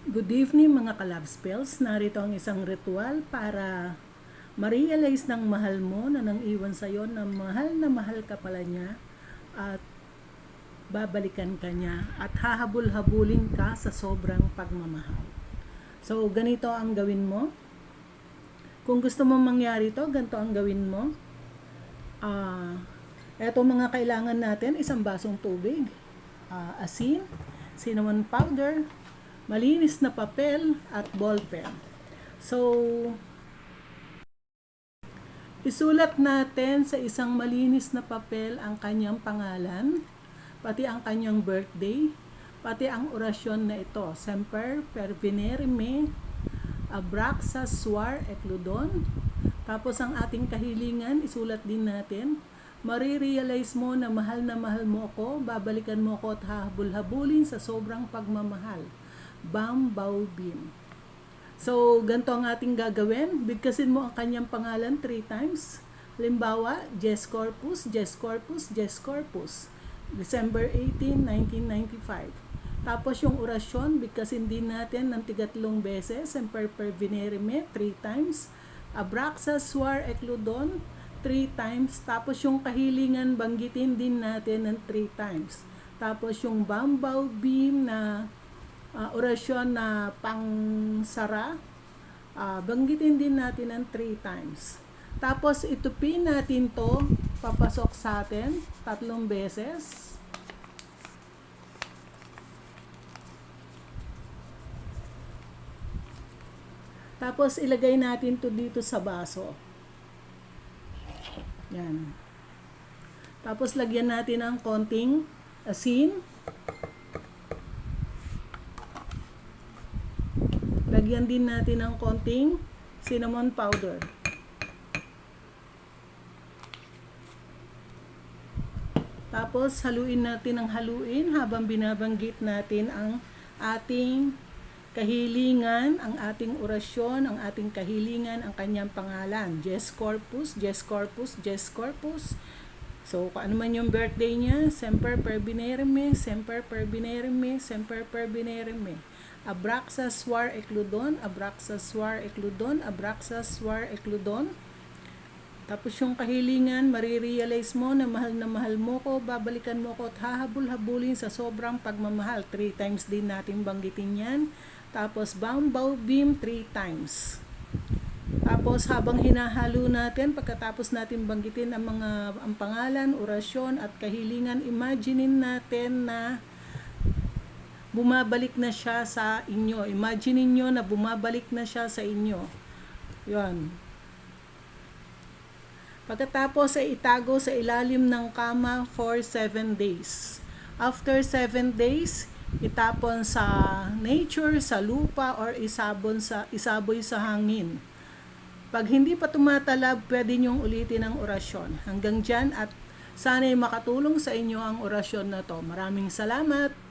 Good evening mga ka-love spells. Narito ang isang ritual para ma-realize ng mahal mo na nang iwan sa'yo na mahal na mahal ka pala niya at babalikan ka niya at hahabol-habulin ka sa sobrang pagmamahal. So, ganito ang gawin mo. Kung gusto mo mangyari to, ganito ang gawin mo. Ah, eto mga kailangan natin, isang basong tubig, ah, asin, cinnamon powder, malinis na papel at ballpen. So, isulat natin sa isang malinis na papel ang kanyang pangalan, pati ang kanyang birthday, pati ang orasyon na ito. Semper per venere me, abraxa suar ekludon. Tapos ang ating kahilingan, isulat din natin. Marirealize mo na mahal na mahal mo ako, babalikan mo ako at hahabol-habulin sa sobrang pagmamahal. Bam Bao Bim. So, ganito ang ating gagawin. Bigkasin mo ang kanyang pangalan three times. Halimbawa, Jess Corpus, Jess Corpus, Jess Corpus. December 18, 1995. Tapos yung orasyon, bigkasin din natin ng tigatlong beses. Semper per venerime, three times. Abraxa suar ekludon, three times. Tapos yung kahilingan, banggitin din natin ng three times. Tapos yung bambao beam na uh, orasyon na pangsara, uh, banggitin din natin ng three times. Tapos itupin natin to papasok sa atin tatlong beses. Tapos ilagay natin to dito sa baso. Yan. Tapos lagyan natin ng konting asin. Lagyan din natin ng konting cinnamon powder. Tapos haluin natin ng haluin habang binabanggit natin ang ating kahilingan, ang ating orasyon, ang ating kahilingan, ang kanyang pangalan. Jess Corpus, Jess Corpus, Jess Corpus. So, kung ano man yung birthday niya, Semper per Binerme, Semper per Binerme, Semper per Binerme. Abraxa Swar Ekludon, Abraxa Swar Ekludon, Abraxa Swar Ekludon. Tapos yung kahilingan, marirealize mo na mahal na mahal mo ko, babalikan mo ko at hahabol-habulin sa sobrang pagmamahal. Three times din natin banggitin yan. Tapos bambao beam three times. Tapos habang hinahalo natin, pagkatapos natin banggitin ang mga ang pangalan, orasyon at kahilingan, imaginein natin na bumabalik na siya sa inyo. Imagine niyo na bumabalik na siya sa inyo. 'Yon. Pagkatapos ay itago sa ilalim ng kama for 7 days. After 7 days, itapon sa nature, sa lupa, or isabon sa, isaboy sa hangin. Pag hindi pa tumatalab, pwede niyong ulitin ang orasyon. Hanggang dyan at sana'y makatulong sa inyo ang orasyon na to. Maraming salamat!